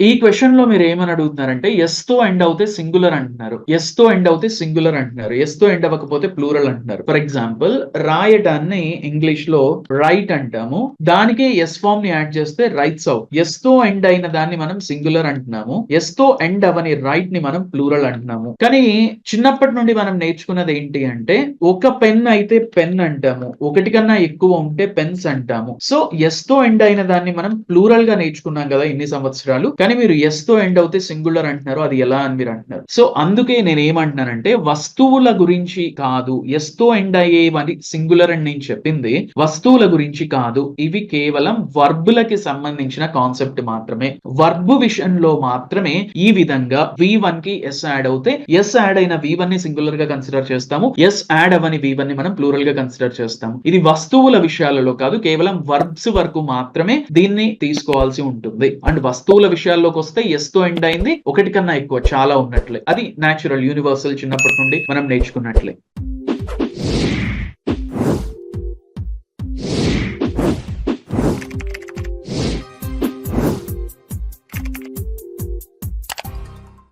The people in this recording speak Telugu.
ఈ క్వశ్చన్లో మీరు ఏమని అడుగుతున్నారంటే ఎస్తో ఎండ్ అవుతే సింగులర్ అంటున్నారు. ఎస్తో ఎండ్ అవుతే సింగులర్ అంటున్నారు. ఎస్తో ఎండ్ అవ్వకపోతే ప్లూరల్ అంటున్నారు. ఫర్ ఎగ్జాంపుల్ రాయటాన్ని ఇంగ్లీష్లో రైట్ అంటాము. దానికి ఎస్ ఫామ్ని యాడ్ చేస్తే రైట్స్ అవుట్ ఎస్తో ఎండ్ అయిన దాన్ని మనం సింగులర్ అంటున్నాము. ఎస్తో ఎండ్ అవని రైట్ని మనం ప్లూరల్ అంటున్నాము. కానీ చిన్నప్పటి నుండి మనం నేర్చుకున్నది ఏంటి అంటే ఒక పెన్ అయితే పెన్ అంటాము. ఒకటి కన్నా ఎక్కువ ఉంటే పెన్స్ అంటాము. సో ఎస్తో ఎండ్ అయిన దాన్ని మనం ప్లూరల్గా నేర్చుకున్నాం కదా ఇన్ని సంవత్సరాలు. కానీ మీరు ఎస్తో ఎండ్ అవుతే సింగులర్ అంటున్నారు అది ఎలా అని మీరు అంటున్నారు. సో అందుకే నేను ఏమంటున్నానంటే వస్తువుల గురించి కాదు ఎస్తో ఎండ్ అయ్యేవని సింగులర్ అని నేను చెప్పింది వస్తువుల గురించి కాదు ఇవి కేవలం వర్బులకి సంబంధించిన కాన్సెప్ట్ మాత్రమే. వర్బు విషయంలో మాత్రమే ఈ విధంగా వి వన్కి ఎస్ యాడ్ అవుతే ఎస్ యాడ్ అయిన వి వన్ని సింగులర్గా కన్సిడర్ చేస్తాము ఎస్ యాడ్ అవని వి వన్ని మనం ప్లూరల్గా కన్సిడర్ చేస్తాము. ఇది వస్తువుల విషయాలలో కాదు కేవలం వర్బ్స్ వరకు మాత్రమే దీన్ని తీసుకోవాల్సి ఉంటుంది. అండ్ వస్తువుల విషయాలు విషయాల్లోకి వస్తే ఎస్తో ఎండ్ అయింది. ఒకటి కన్నా ఎక్కువ చాలా ఉన్నట్లే. అది నాచురల్ యూనివర్సల్ చిన్నప్పటి నుండి మనం నేర్చుకున్నట్లే.